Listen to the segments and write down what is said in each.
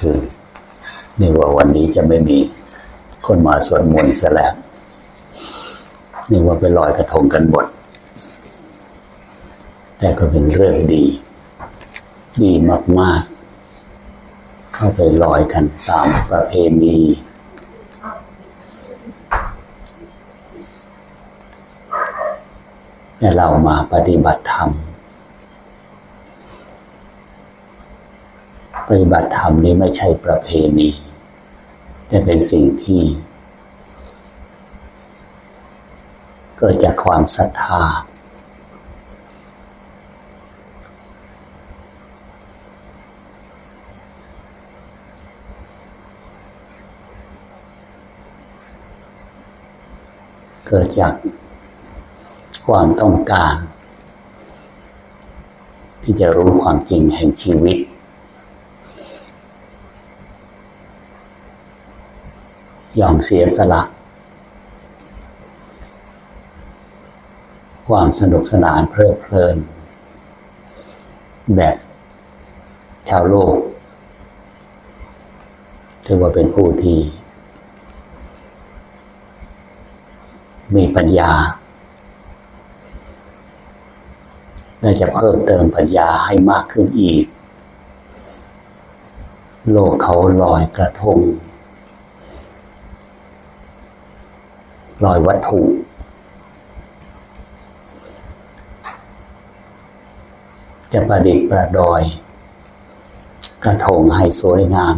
คือนี่ว่าวันนี้จะไม่มีคนมาสวดมนต์ซะแล้วนี่ว่าไปลอยกระทงกันหมดแต่ก็เป็นเรื่องดี ดีมาก ๆ เข้าไปลอยกันตามประเพณีแต่เรามาปฏิบัติธรรม ปฏิบัติธรรมนี้ไม่ใช่ประเพณีแต่เป็นสิ่งที่ เกิดจากความศรัทธา เกิดจากความต้องการ ที่จะรู้ความจริงแห่งชีวิต ยอมเสียสละ ความสนุกสนานเพลิดเพลิน แบบชาวโลกถือว่าเป็นผู้ที่มีปัญญาและจะเพิ่มเติมปัญญาให้มากขึ้นอีก โลกเขาลอยกระทง ลอยวัตถุ จะประดิษฐ์ประดอย กระทงให้สวยงาม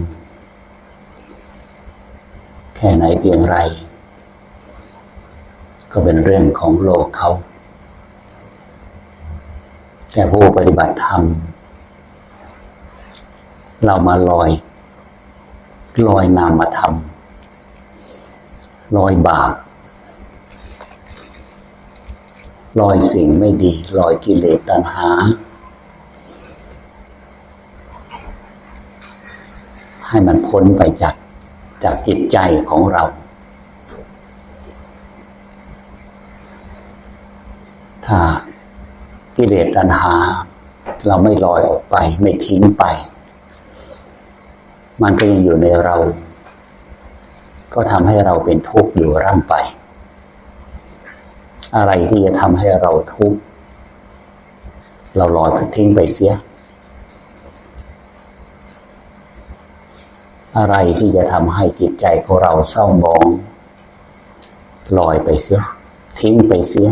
แค่ไหนเพียงไร ก็เป็นเรื่องของโลกเขา แต่ผู้ปฏิบัติธรรม เรามาลอย ลอยนามธรรมลอยบาป ลอยสิ่งไม่ดีลอยกิเลสตัณหา ให้มันพ้นไปจากจากจิตใจของเรา ถ้ากิเลสตัณหา เราไม่ลอยออกไป ไม่ทิ้งไป มันก็ยังอยู่ในเรา ก็ทำให้เราเป็นทุกข์อยู่ร่ำไป อะไรที่จะทำให้เราทุกข์เราลอยทิ้งไปเสีย อะไรที่จะทำให้จิตใจของเราเศร้าหมองลอยไปเสีย ทิ้งไปเสีย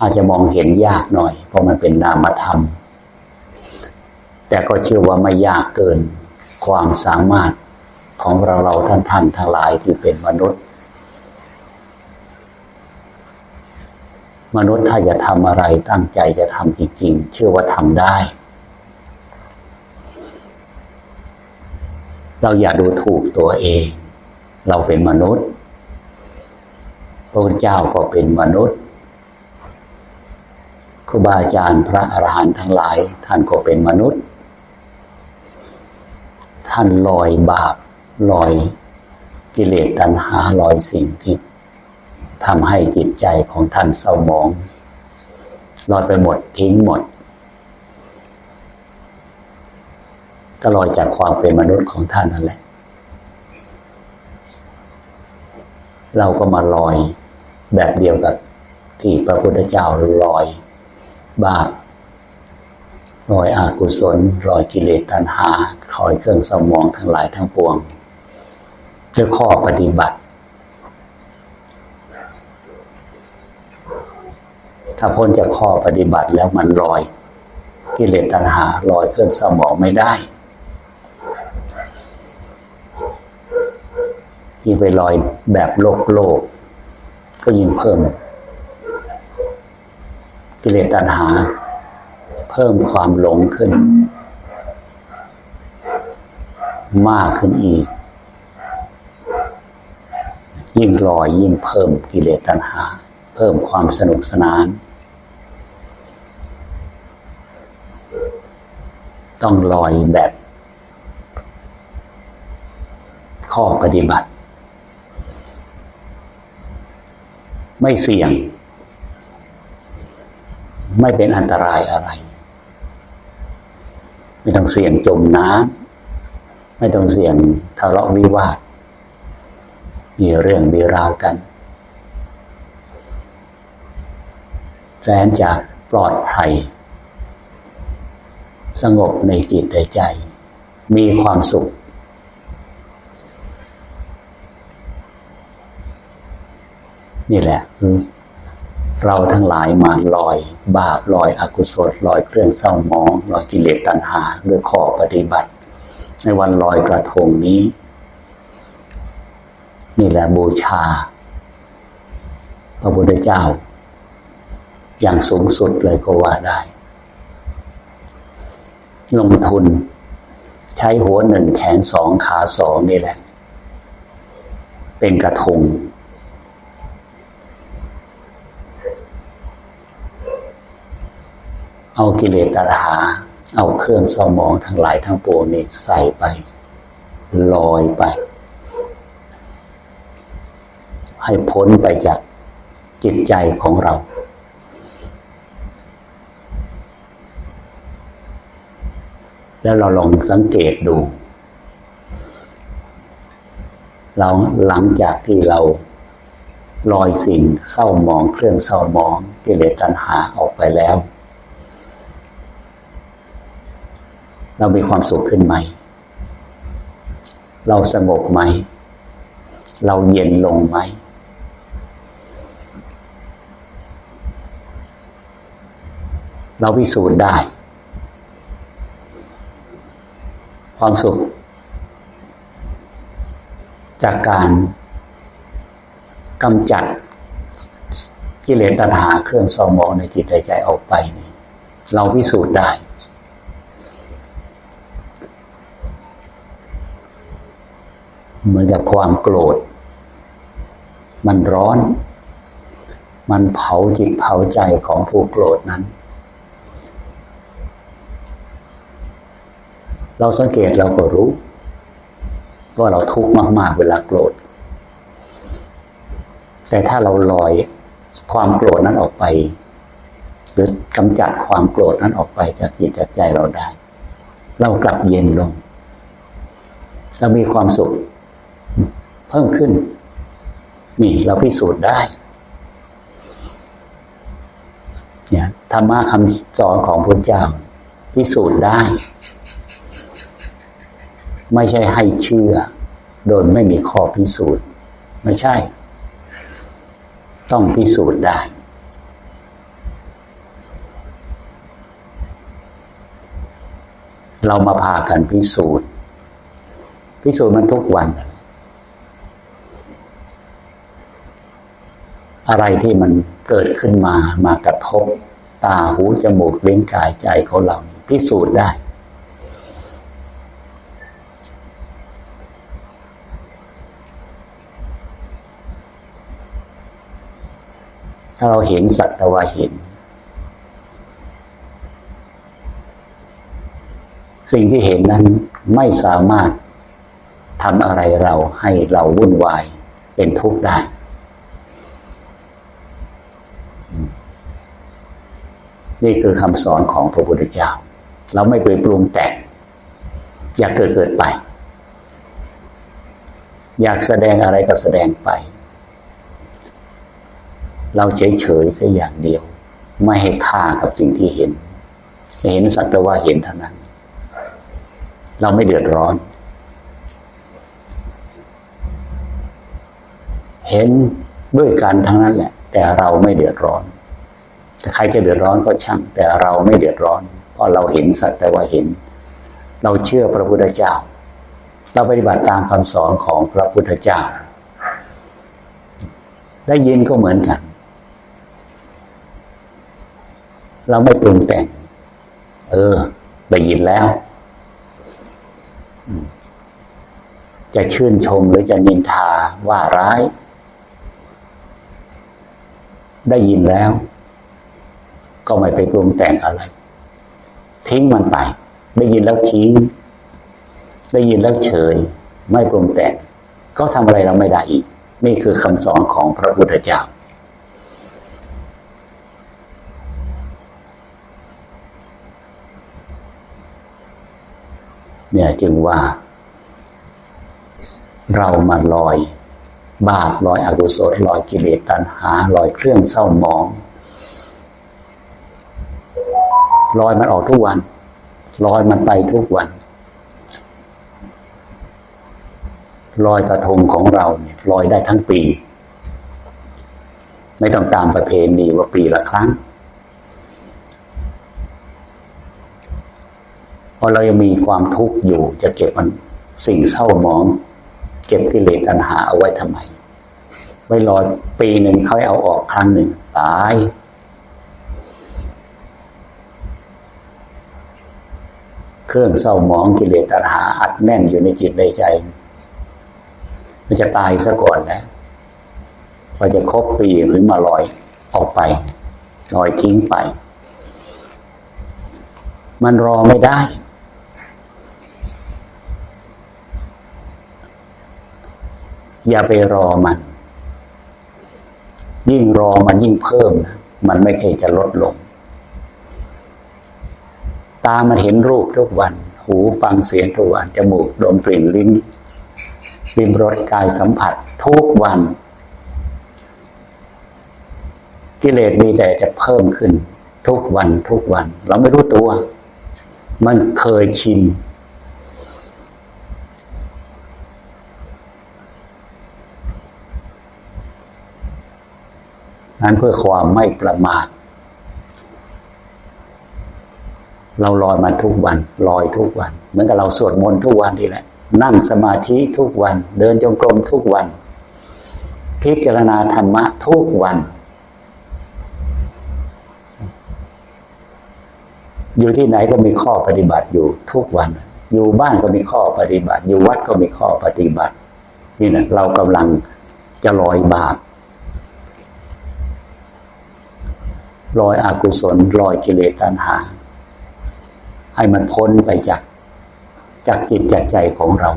อาจจะมองเห็นยากหน่อย เพราะมันเป็นนามธรรม แต่ก็เชื่อว่าไม่ยากเกินความสามารถ ของเราเราท่านท่านทั้งหลายที่เป็นมนุษย์ มนุษย์ถ้าจะทำอะไรตั้งใจจะทำจริงๆ เชื่อว่าทำได้ เราอย่าดูถูกตัวเอง เราเป็นมนุษย์พระพุทธเจ้าก็เป็นมนุษย์ครูบาอาจารย์พระอรหันต์ทั้งหลาย ท่านก็เป็นมนุษย์ ท่านลอยบาป ลอยกิเลสตัณหาลอยสิ่งที่ทำให้จิตใจของท่านเศร้าหมองลอยไปหมดทิ้งหมดก็ลอยจากความเป็นมนุษย์ของท่านนั่นแหละ เราก็มาลอยแบบเดียวกับที่พระพุทธเจ้าลอยบาปลอยอากุศลลอยกิเลสตัณหาลอยเครื่องสมองทั้งหลายทั้งปวง ด้วยข้อปฏิบัติ ถ้าพ้นจากข้อปฏิบัติแล้วมันลอยกิเลสตัณหาลอยเครื่องสมองไม่ได้ยิ่งไปลอยแบบโลกโลก ก็ยิ่งเพิ่ม กิเลสตัณหา เพิ่มความหลงขึ้น มากขึ้นอีก ยิ่งลอยยิ่งเพิ่มกิเลสตัณหา เพิ่มความสนุกสนาน ต้องลอยแบบ ข้อปฏิบัติ ไม่เสี่ยง ไม่เป็นอันตรายอะไร ไม่ต้องเสี่ยงจมน้ำไม่ต้องเสี่ยงทะเลาะวิวาท มีเรื่องมีราวกัน แสนจะปลอดภัย สงบในจิตในใจ มีความสุข นี่แหละคือเราทั้งหลายมาลอย บาปลอยอกุศลลอยเครื่องเศร้ามองลอยกิเลสตัณหาด้วยข้อปฏิบัติ ในวันลอยกระทงนี้ นี่แหละบูชา พระพุทธเจ้า อย่างสูงสุดเลยก็ว่าได้ ลงทุน ใช้หัวหนึ่งแขนสองขาสองนี่แหละ เป็นกระทง เอากิเลสตราเอาเครื่องสมองทั้งหลายทั้งปวงนี้ใส่ไป ลอยไป ให้พ้นไปจากจิตใจของเรา แล้วเราลองสังเกตดู เราหลังจากที่เราลอยสิ่งเศร้ามองเครื่องเศร้ามองกิเลสตัณหาออกไปแล้ว เรามีความสุขขึ้นไหม เราสงบไหม เราเย็นลงไหม เราพิสูจน์ได้ ความสุข จากการกำจัดกิเลสตัณหาเครื่องสมองในจิตใจออกไป เราพิสูจน์ได้ เหมือนกับความโกรธ มันร้อน มันเผาจิตเผาใจของผู้โกรธนั้น เราสังเกตเราก็รู้ ว่าเราทุกข์มาก ๆ เวลาโกรธ แต่ถ้าเราลอยความโกรธนั้นออกไป หรือกำจัดความโกรธนั้นออกไปจากจิตจากใจเราได้ เรากลับเย็นลงเรามีความสุข เพิ่มขึ้น นี่เราพิสูจน์ได้เนี่ยธรรมะคำสอนของพระเจ้าพิสูจน์ได้ ไม่ใช่ให้เชื่อ โดยไม่มีข้อพิสูจน์ ไม่ใช่ ต้องพิสูจน์ได้ เรามาพากันพิสูจน์ พิสูจน์มันทุกวัน อะไรที่มันเกิดขึ้นมามากระทบ ตาหูจมูกเล่นกายใจของเรา พิสูจน์ได้ ถ้าเราเห็นสัตว์ว่าเห็น สิ่งที่เห็นนั้นไม่สามารถทำอะไรเราให้เราวุ่นวายเป็นทุกข์ได้ นี่คือคำสอนของพระพุทธเจ้า เราไม่ไปปรุงแต่ง อยากเกิดเกิดไป อยากแสดงอะไรก็แสดงไป เราเฉยเฉยสักอย่างเดียว ไม่ให้ค่ากับสิ่งที่เห็นเห็นสักแต่ว่าเห็นเท่านั้น เราไม่เดือดร้อน เห็นด้วยกันทั้งนั้นแหละ แต่เราไม่เดือดร้อนแต่ใครจะเดือดร้อนก็ช่าง แต่เราไม่เดือดร้อน เพราะเราเห็นสักแต่ว่าเห็น เราเชื่อพระพุทธเจ้า เราปฏิบัติตามคำสอนของพระพุทธเจ้า ได้ยินก็เหมือนกัน เราไม่ปรุงแต่ง เออได้ยินแล้ว จะชื่นชมหรือจะนินทาว่าร้าย ได้ยินแล้ว ก็ไม่ไปปรุงแต่งอะไร ทิ้งมันไป ได้ยินแล้วทิ้ง ได้ยินแล้วเฉย ไม่ปรุงแต่ง ก็ทำอะไรเราไม่ได้อีก นี่คือคำสอนของพระพุทธเจ้า เนี่ยจึงว่า เรามาลอยบาปลอยอกุศลลอยกิเลสตัณหาลอยเครื่องเศร้าหมองลอยมันออกทุกวันลอยมันไปทุกวันลอยกระทงของเราเนี่ยลอยได้ทั้งปี ไม่ต้องตามประเพณีว่าปีละครั้ง พอเรายังมีความทุกข์อยู่ จะเก็บมันสิ่งเศร้าหมอง เก็บกิเลสตัณหาเอาไว้ทำไม ไว้รอปีหนึ่งเขาเอาออกครั้งหนึ่งตาย เครื่องเศร้าหมองกิเลสตัณหา อัดแน่นอยู่ในจิตในใจ มันจะตายซะก่อนแล้วพอจะครบปีถึงมาลอยออกไปลอยทิ้งไป มันรอไม่ได้ อย่าไปรอมัน ยิ่งรอมันยิ่งเพิ่มนะมันไม่ใช่จะลดลง ตามันเห็นรูปทุกวัน หูฟังเสียงทุกวัน จมูกดมกลิ่นลิ้นริมรสกายสัมผัสทุกวัน กิเลสมีแต่จะเพิ่มขึ้น ทุกวันทุกวัน เราไม่รู้ตัว มันเคยชิน นั้นเพื่อความไม่ประมาท เราลอยมาทุกวัน ลอยทุกวัน เหมือนกับเราสวดมนต์ทุกวันนี่แหละ นั่งสมาธิทุกวัน เดินจงกรมทุกวัน พิจารณาธรรมะทุกวัน อยู่ที่ไหนก็มีข้อปฏิบัติอยู่ทุกวัน อยู่บ้านก็มีข้อปฏิบัติ อยู่วัดก็มีข้อปฏิบัติ นี่นะเรากำลังจะลอยบาป ลอยอากุศลลอยกิเลสตัณหา ให้มันพ้นไปจากจากจิตจากใจของเรา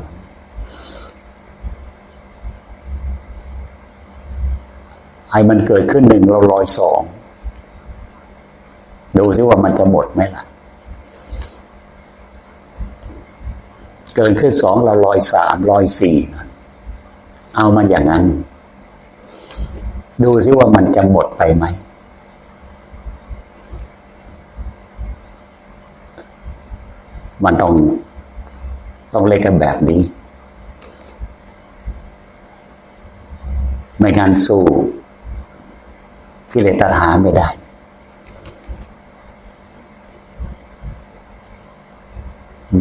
ให้มันเกิดขึ้นหนึ่งเราลอยสองดูซิว่ามันจะหมดไหมล่ะ เกินขึ้นสองเราลอยสามลอยสี่เอามันอย่างนั้น ดูซิว่ามันจะหมดไปไหม มันต้องต้องเล่นกันแบบนี้ ไม่งั้นสู้กิเลสตัณหาไม่ได้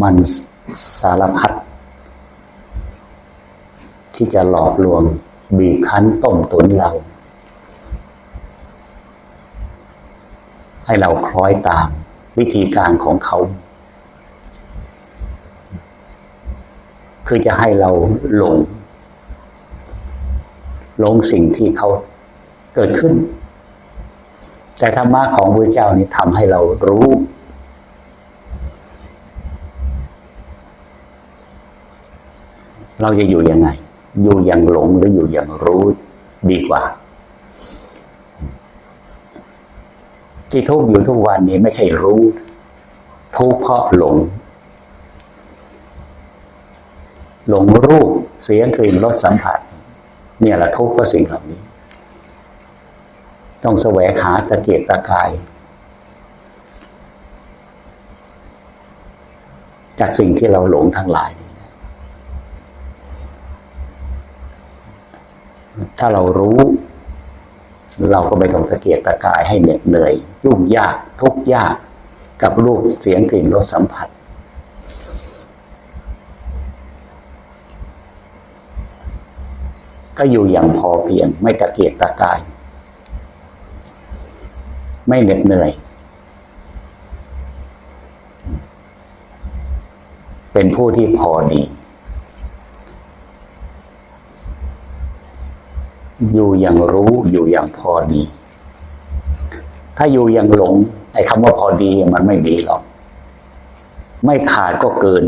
มันสารพัดที่จะหลอกลวง บีบคั้นต้มตุนเรา ให้เราคล้อยตามวิธีการของเขา คือจะให้เราหลงหลงสิ่งที่เขาเกิดขึ้น แต่ธรรมะของพระเจ้านี่ทำให้เรารู้ เราจะอยู่ยังไง อยู่อย่างหลงหรืออยู่อย่างรู้ดีกว่า ที่ทุกอยู่ทุกวันนี้ไม่ใช่รู้ ทุกเพราะหลง หลงรูปเสียงกลิ่นรสสัมผัส เนี่ยแหละทุกข์เพราะสิ่งเหล่านี้ ต้องแสวงหาตะเกียกตะกาย จากสิ่งที่เราหลงทั้งหลาย ถ้าเรารู้ เราก็ไม่ต้องตะเกียกตะกายให้เหน็ดเหนื่อย ยุ่งยากทุกข์ยากกับรูปเสียงกลิ่นรสสัมผัส ก็อยู่อย่างพอเพียง ไม่ตะเกียกตะกาย ไม่เหน็ดเหนื่อย เป็นผู้ที่พอดี อยู่อย่างรู้อยู่อย่างพอดี ถ้าอยู่อย่างหลงไอ้คำว่าพอดีมันไม่ดีหรอก ไม่ขาดก็เกิน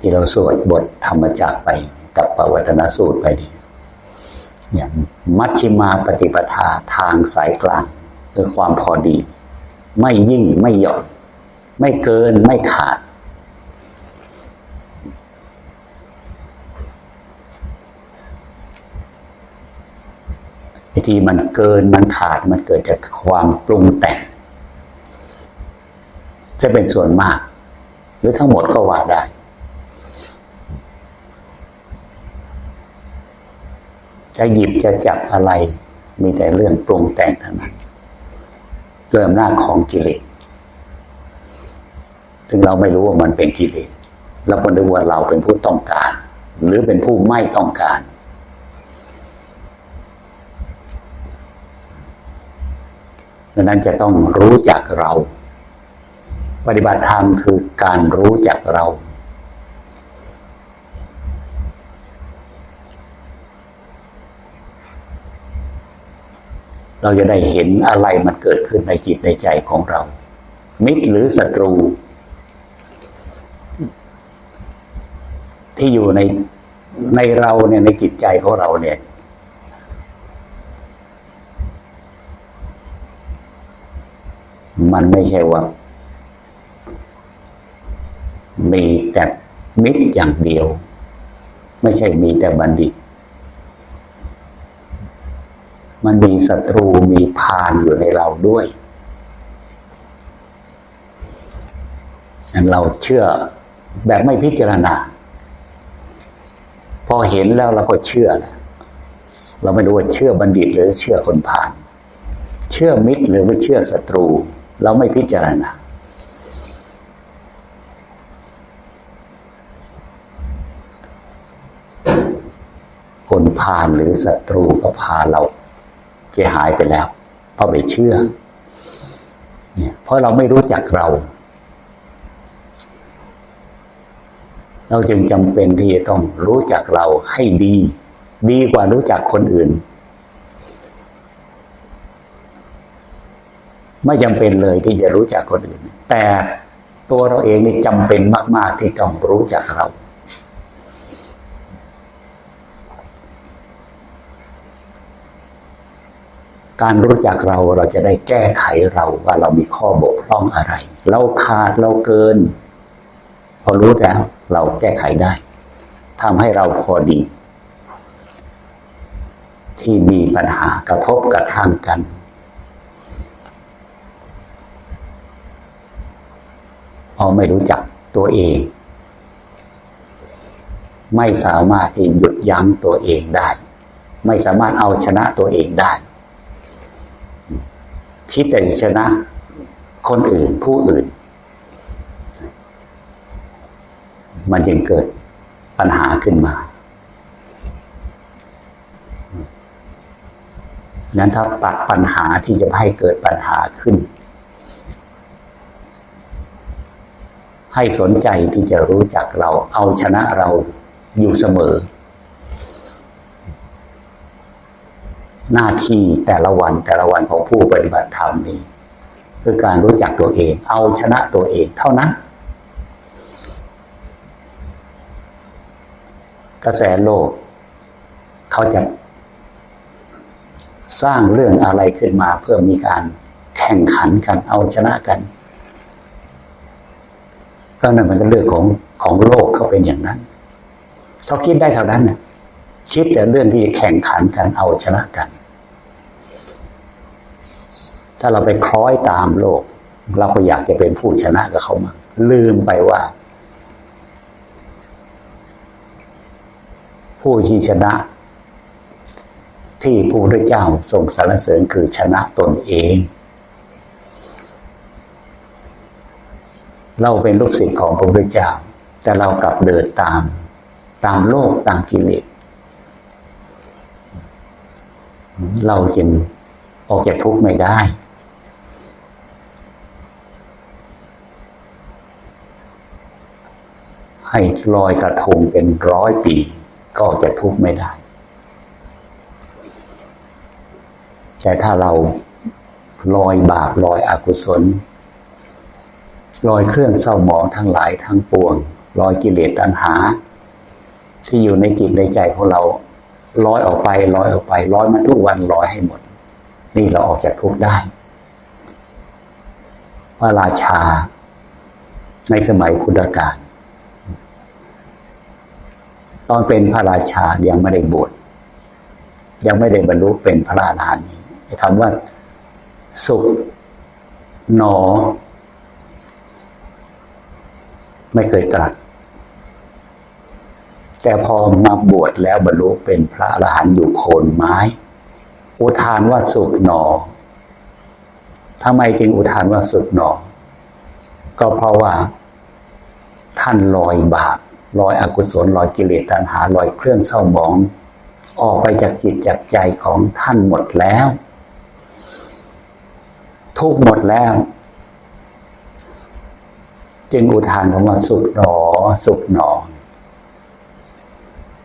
ที่เราสวดบทธรรมจักไป ตัปวัตนสูตรไปนี่อย่ามัชชิมาปฏิปทาทางสายกลางคือความพอดี ไม่ยิ่งไม่หย่อนไม่เกินไม่ขาด ที่มันเกินมันขาดมันเกิดจากความปรุงแต่ง จะเป็นส่วนมาก หรือทั้งหมดก็ว่าได้ จะหยิบจะจับอะไร มีแต่เรื่องปรุงแต่งเท่านั้นด้วยอำนาจของกิเลสซึ่งเราไม่รู้ว่ามันเป็นกิเลสเราก็นึกว่าเราเป็นผู้ต้องการ หรือเป็นผู้ไม่ต้องการ ดังนั้นจะต้องรู้จักเรา ปฏิบัติธรรมคือการรู้จักเรา เราจะได้เห็นอะไรมันเกิดขึ้นในจิตในใจของเรา มิตรหรือศัตรู ที่อยู่ในในเราเนี่ยในจิตใจของเราเนี่ย มันไม่ใช่ว่า มีแต่มิตรอย่างเดียว ไม่ใช่มีแต่บัณฑิต มันมีศัตรูมีพานอยู่ในเราด้วยเราเชื่อแบบไม่พิจารณา พอเห็นแล้วเราก็เชื่อ เราไม่รู้ว่าเชื่อบัณฑิตหรือเชื่อคนผ่าน เชื่อมิตรหรือไม่เชื่อศัตรู เราไม่พิจารณาคนพาลหรือศัตรูก็พาเรา เสียหายไปแล้ว เพราะไปเชื่อ เนี่ย เพราะเราไม่รู้จักเรา เราจึงจำเป็นที่จะต้องรู้จักเราให้ดี ดีกว่ารู้จักคนอื่น ไม่จำเป็นเลยที่จะรู้จักคนอื่น แต่ตัวเราเองนี่จำเป็นมาก ๆ ที่ต้องรู้จักเรา การรู้จักเราเราจะได้แก้ไขเราว่าเรามีข้อบกพร่องอะไร เราขาดเราเกิน พอรู้แล้ว เราแก้ไขได้ทำให้เราพอดี ที่มีปัญหากระทบกระทั่งกันพราะไม่รู้จักตัวเอง ไม่สามารถที่หยุดยั้งตัวเองได้ ไม่สามารถเอาชนะตัวเองได้ คิดแต่ชนะ คนอื่นผู้อื่น มันจึงเกิดปัญหาขึ้นมานั้นถ้าตัดปัญหาที่จะให้เกิดปัญหาขึ้น ให้สนใจที่จะรู้จักเราเอาชนะเราอยู่เสมอ หน้าที่แต่ละวันแต่ละวันของผู้ปฏิบัติธรรมนี้คือการรู้จักตัวเอง เอาชนะตัวเองเท่านั้น กระแสโลก เขาจะ สร้างเรื่องอะไรขึ้นมาเพื่อมีการแข่งขันกัน เอาชนะกัน ก็นั่นมันก็เรื่องของของโลกเขาเป็นอย่างนั้นเขาคิดได้เท่านั้นนะคิดแต่เรื่องที่แข่งขันกันเอาชนะกัน ถ้าเราไปคล้อยตามโลก เราก็อยากจะเป็นผู้ชนะกับเขามาลืมไปว่า ผู้ที่ชนะ ที่พระพุทธเจ้าทรงสรรเสริญคือชนะตนเอง เราเป็นลูกศิษย์ของพระพุทธเจ้า แต่เรากลับเดินตามตามโลกตามกิเลสเราจึงออกจากทุกข์ไม่ได้ ให้ลอยกระทงเป็นร้อยปี ก็จากทุกข์ไม่ได้ แต่ถ้าเราลอยบาปลอยอกุศลลอยเครื่องเศร้าหมองทั้งหลายทั้งปวงลอยกิเลสตัณหา ที่อยู่ในจิตในใจของเราลอยออกไปลอยออกไปลอยมาทุกวันลอยให้หมด นี่เราออกจากทุกข์ได้พระราชาในสมัยพุทธกาล ตอนเป็นพระราชายังไม่ได้บวชยังไม่ได้บรรลุเป็นพระอรหันต์คำว่า สุขหนอ ไม่เคยตรัสแต่พอมาบวชแล้วบรรลุเป็นพระอรหันต์อยู่โคนไม้ อุทานว่าสุขหนอทำไมจึงอุทานว่าสุขหนอ ก็เพราะว่าท่านลอยบาป ลอยอกุศลลอยกิเลสตัณหาลอยเครื่องเศร้าหมอง ออกไปจากจิตจากใจของท่านหมดแล้ว ทุกหมดแล้ว จึงอุทานคำว่าสุขหนอ สุขหนอ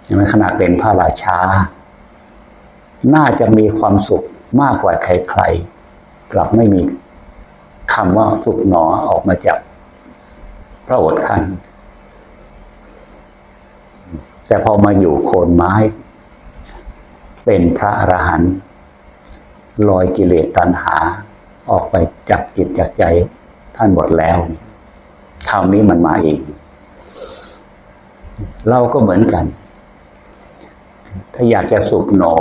เห็นไหมขนาดเป็นพระราชา น่าจะมีความสุขมากกว่าใครๆ กลับไม่มีคำว่าสุขหนอออกมาจากพระโอษฐ์ท่าน แต่พอมาอยู่โคนไม้ เป็นพระอรหันต์ลอยกิเลสตัณหา ออกไปจากจิตจากใจท่านหมดแล้วคราวนี้มันมาเองเราก็เหมือนกัน ถ้าอยากจะสุขหนอ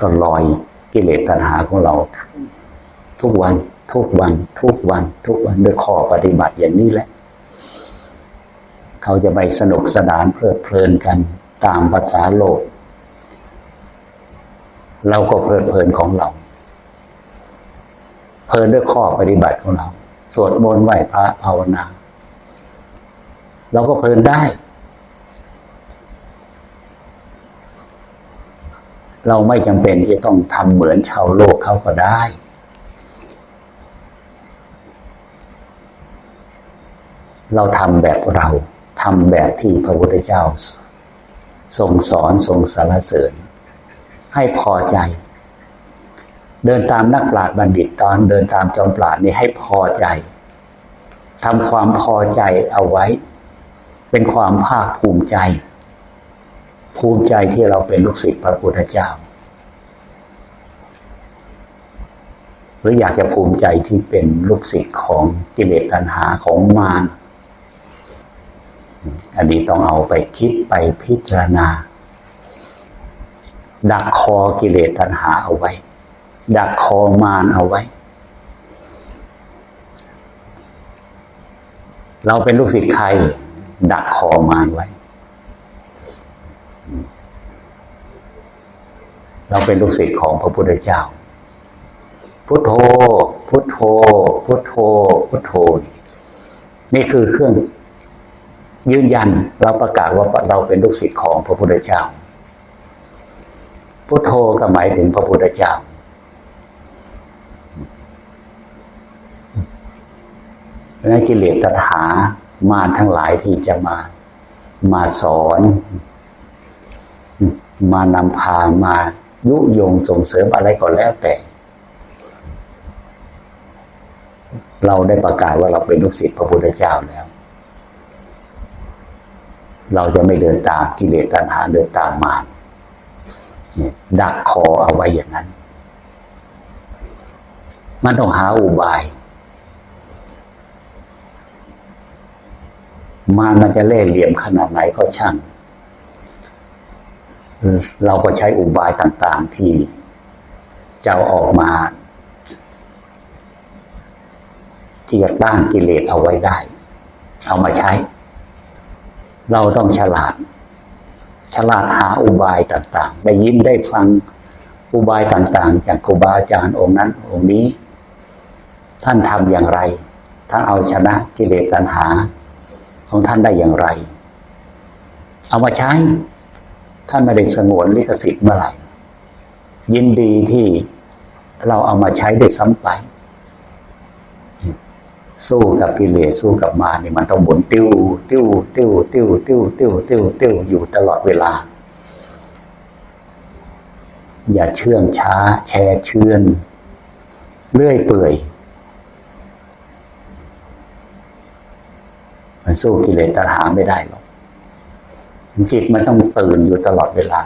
ก็ลอยกิเลสตัณหาของเรา ทุกวัน ทุกวัน ทุกวัน ทุกวันด้วยข้อปฏิบัติอย่างนี้แหละ เขาจะไปสนุกสนานเพลิดเพลินกันตามภาษาโลก เราก็เพลิดเพลินของเรา เพลินด้วยข้อปฏิบัติของเรา สวดมนต์ไหว้พระภาวนา เราก็เพลินได้ เราไม่จำเป็นที่ต้องทำเหมือนชาวโลกเขาก็ได้เราทำแบบเรา ทำแบบที่พระพุทธเจ้าทรงสอนทรงสารเสริญ ให้พอใจ เดินตามนักปราชญ์บัณฑิตตอนเดินตามจอมปราชญ์นี่ให้พอใจทำความพอใจเอาไว้ เป็นความภาคภูมิใจ ภูมิใจที่เราเป็นลูกศิษย์พระพุทธเจ้า หรืออยากจะภูมิใจที่เป็นลูกศิษย์ของกิเลสตัณหาของมาร อันนี้ต้องเอาไปคิดไปพิจารณา ดักคอกิเลสตัณหาเอาไว้ ดักคอมารเอาไว้ เราเป็นลูกศิษย์ใคร ดักคอมารไว้ เราเป็นลูกศิษย์ของพระพุทธเจ้า พุทโธ พุทโธ พุทโธ พุทโธ นี่คือเครื่อง ยืนยันเราประกาศว่าเราเป็นลูกศิษย์ของพระพุทธเจ้า พุทโธก็หมายถึงพระพุทธเจ้าเพราะนั้นกิเลสตัณหามาทั้งหลายที่จะมา มาสอน มานำพามายุยงส่งเสริมอะไรก็แล้วแต่ เราได้ประกาศว่าเราเป็นลูกศิษย์พระพุทธเจ้าแล้ว เราจะไม่เดินตามกิเลสตัณหาเดินตามมารดักคอเอาไว้อย่างนั้น มันต้องหาอุบาย มารมันจะเล่ห์เหลี่ยมขนาดไหนก็ช่าง เราก็ใช้อุบายต่าง ๆ ที่จะออกมา ที่จะต้านกิเลสเอาไว้ได้ เอามาใช้ เราต้องฉลาด ฉลาดหาอุบายต่างๆ ได้ยินได้ฟังอุบายต่างๆ จากครูบาอาจารย์องค์นั้น องค์นี้ ท่านทำอย่างไร ท่านเอาชนะกิเลสตัณหา ของท่านได้อย่างไร เอามาใช้ ท่านไม่ได้สงวนลิขสิทธิ์เมื่อไหร่ยินดีที่เราเอามาใช้ได้ซ้ำไป สู้กับกิเลสสู้กับมาเนี่ยมันต้องหมุนติ้วติ้วติ้วติ้วติ้วติ้วติ้วติ้วอยู่ตลอดเวลา อย่าเชื่องช้า แช่เชื่อนเลื่อยเปื่อย มันสู้กิเลสตัณหาไม่ได้หรอกจิตมันต้องตื่นอยู่ตลอดเวลา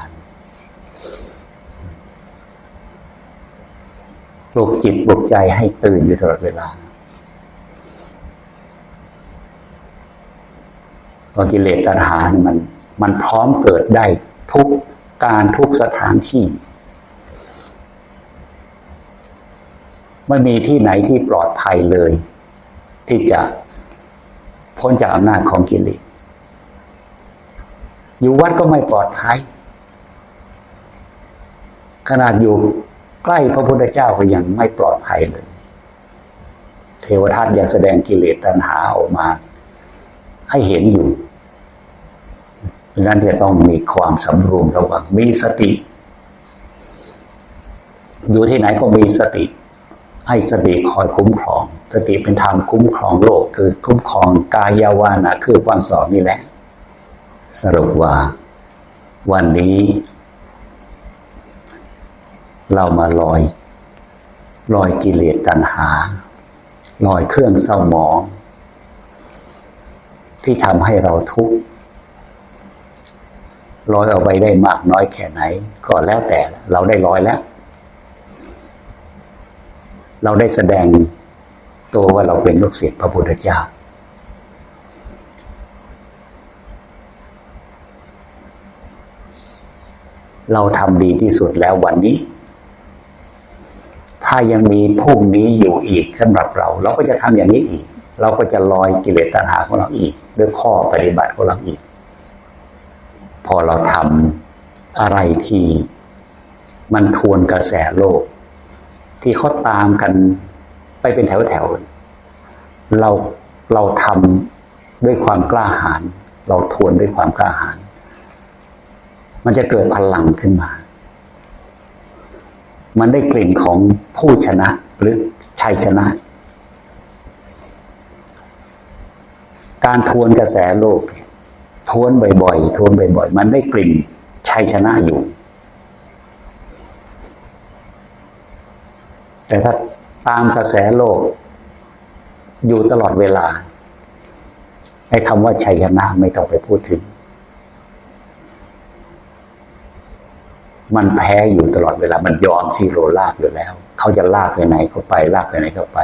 ปลุกจิตปลุกใจให้ตื่นอยู่ตลอดเวลา พรากิเลสตัณหามัน มันพร้อมเกิดได้ทุกการทุกสถานที่ ไม่มีที่ไหนที่ปลอดภัยเลย ที่จะพ้นจากอำนาจของกิเลสอยู่วัดก็ไม่ปลอดภัย ขนาดอยู่ใกล้พระพุทธเจ้าก็ยังไม่ปลอดภัยเลย เทวทัตยังแสดงกิเลสตัณหาออกมา ให้เห็นอยู่ นั้นจะต้องมีความสำรวมระวังมีสติ อยู่ที่ไหนก็มีสติ ให้สติคอยคุ้มครอง สติเป็นธรรมคุ้มครองโลก คือคุ้มครองกายวานะคือความสอนนี่แหละ สรุปว่า วันนี้ เรามาลอยลอยกิเลสตัณหาลอยเครื่องเศร้าหมอง ที่ทำให้เราทุกข์ ลอยเอาไปได้มากน้อยแค่ไหน ก็แล้วแต่เราได้ลอยแล้ว เราได้แสดงตัวว่าเราเป็นลูกศิษย์พระพุทธเจ้า เราทำดีที่สุดแล้ววันนี้ ถ้ายังมีพรุ่งนี้อยู่อีกสำหรับเรา เราก็จะทำอย่างนี้อีก เราก็จะลอยกิเลสตัณหาของเราอีกด้วยข้อปฏิบัติของเราอีก พอเราทำอะไรที่ มันทวนกระแสโลก ที่เขาตามกันไปเป็นแถวๆเราเราทำด้วยความกล้าหาญเราทวนด้วยความกล้าหาญมันจะเกิดพลังขึ้นมา มันได้กลิ่นของผู้ชนะหรือชัยชนะ การทวนกระแสโลก ทวนบ่อยๆทวนบ่อยๆ มันได้กลิ่นชัยชนะอยู่ แต่ถ้าตามกระแสโลก อยู่ตลอดเวลาไอ้คำว่าชัยชนะไม่ต้องไปพูดถึง มันแพ้อยู่ตลอดเวลา มันยอมซีโรลากอยู่แล้ว เขาจะลากไปไหนเขาไปลากไปไหนเขาไป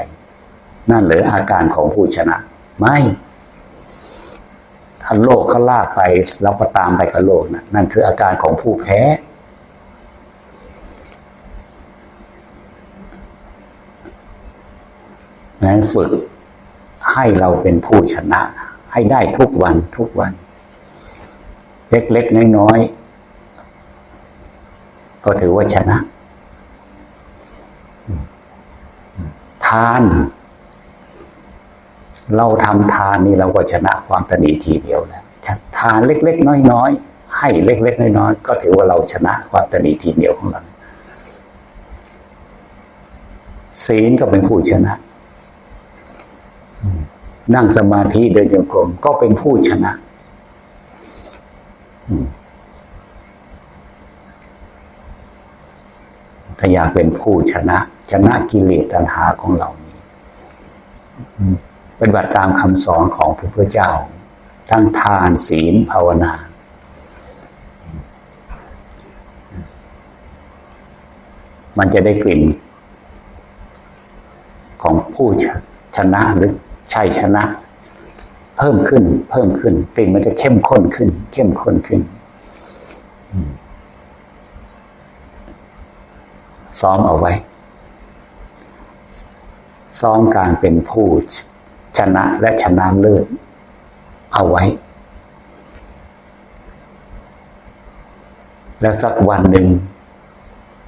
นั่นเหรืออาการของผู้ชนะ ไม่ ถ้าโลกเขาลากไปเราก็ตามไปกับโลกนะนั่นคืออาการของผู้แพ้ นั้นฝึกให้เราเป็นผู้ชนะ ให้ได้ทุกวันทุกวัน เล็กๆน้อยๆก็ถือว่าชนะ ทาน เราทำทานนี่เราก็ชนะความตนีทีเดียวแล้วทานเล็ก ๆ น้อยๆให้เล็ก ๆ น้อยๆก็ถือว่าเราชนะความตนีทีเดียวของเราศีลก็เป็นผู้ชนะ นั่งสมาธิเดินจงกรมก็เป็นผู้ชนะ ถ้าอยากเป็นผู้ชนะ ชนะกิเลสตัณหาของเรานี้ ป็นบัติตามคำสอนของพระพุทธเจ้า ทั้งทานศีลภาวนา มันจะได้กลิ่น ของผู้ชนะหรือชัยชนะ เพิ่มขึ้น เพิ่มขึ้นกลิ่นมันจะเข้มข้นขึ้น เข้มข้นขึ้นซ้อมเอาไว้ ซ้อมการเป็นผู้ ชนะและชนะเลิศเอาไว้ แล้วสักวันหนึ่ง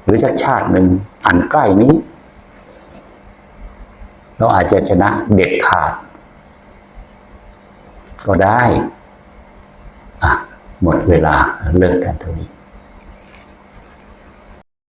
หรือสักชาติหนึ่งอันใกล้นี้ เราอาจจะชนะเด็ดขาด ก็ได้ อะ หมดเวลาเลิกกันเท่านี้